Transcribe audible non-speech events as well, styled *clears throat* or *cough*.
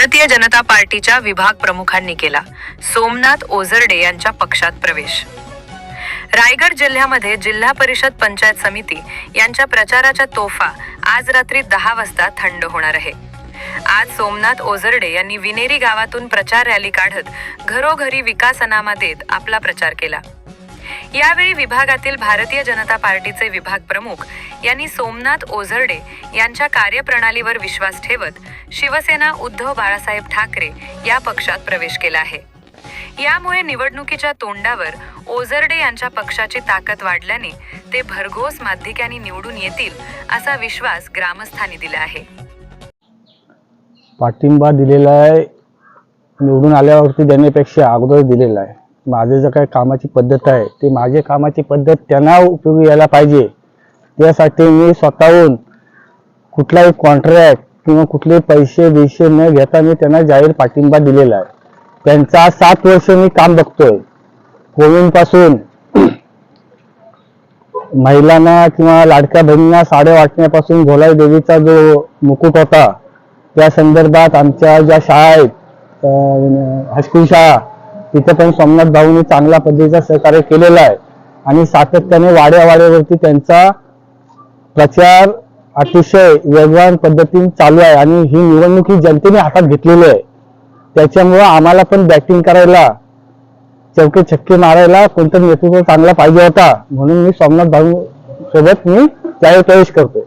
भारतीय जनता पार्टीच्या विभाग प्रमुखांनी केला. सोमनाथ ओझरडे यांच्या पक्षात प्रवेश. रायगड जिल्ह्यामध्ये जिल्हा परिषद पंचायत समिती यांच्या प्रचाराच्या तोफा आज रात्री दहा वाजता थंड होणार आहे. आज सोमनाथ ओझरडे यांनी विनेरी गावातून प्रचार रॅली काढत घरोघरी विकासनामा देत आपला प्रचार केला. यावेळी विभागातील भारतीय जनता पार्टीचे विभाग प्रमुख यांनी सोमनाथ ओझरडे यांच्या कार्यप्रणालीवर विश्वास ठेवत शिवसेना उद्धव बाळासाहेब ठाकरे या पक्षात प्रवेश केला आहे. यामुळे निवडणुकीच्या तोंडावर ओझरडे यांच्या पक्षाची ताकद वाढल्याने ते भरघोस माध्यिकांनी निवडून येतील असा विश्वास ग्रामस्थांनी दिला आहे. पाठिंबा दिलेला आहे. निवडून आल्यावरती देण्यापेक्षा अगोदर दिलेला आहे. माझं जे काही कामाची पद्धत आहे ती माझ्या कामाची पद्धत त्यांना उपयोगी यायला पाहिजे. त्यासाठी मी स्वतःहून कुठलाही कॉन्ट्रॅक्ट किंवा कुठले पैसे बिसे न घेता मी त्यांना जाहीर पाठिंबा दिलेला आहे. त्यांचा सात वर्ष मी काम बघतोय. कोविडपासून *clears throat* महिलांना किंवा लाडक्या बहिणींना साडे वाटण्यापासून भोलाई देवीचा जो मुकुट होता त्या संदर्भात आमच्या ज्या शाळा आहेत हायस्कूल शाळा तिथे पण सोमनाथ भाऊंनी चांगल्या पद्धतीचा सहकार्य केलेला आहे. आणि सातत्याने वाड्या वाड्यावरती त्यांचा प्रचार अतिशय वेगवान पद्धतीने चालू आहे. आणि ही निवडणूक ही जनतेने हातात घेतलेली आहे. त्याच्यामुळं आम्हाला पण बॅटिंग करायला चौके छक्के मारायला कोणतं नेतृत्व चांगला पाहिजे होता. म्हणून मी सोमनाथ भाऊ सोबत मी त्यावेळी प्रवेश करतोय.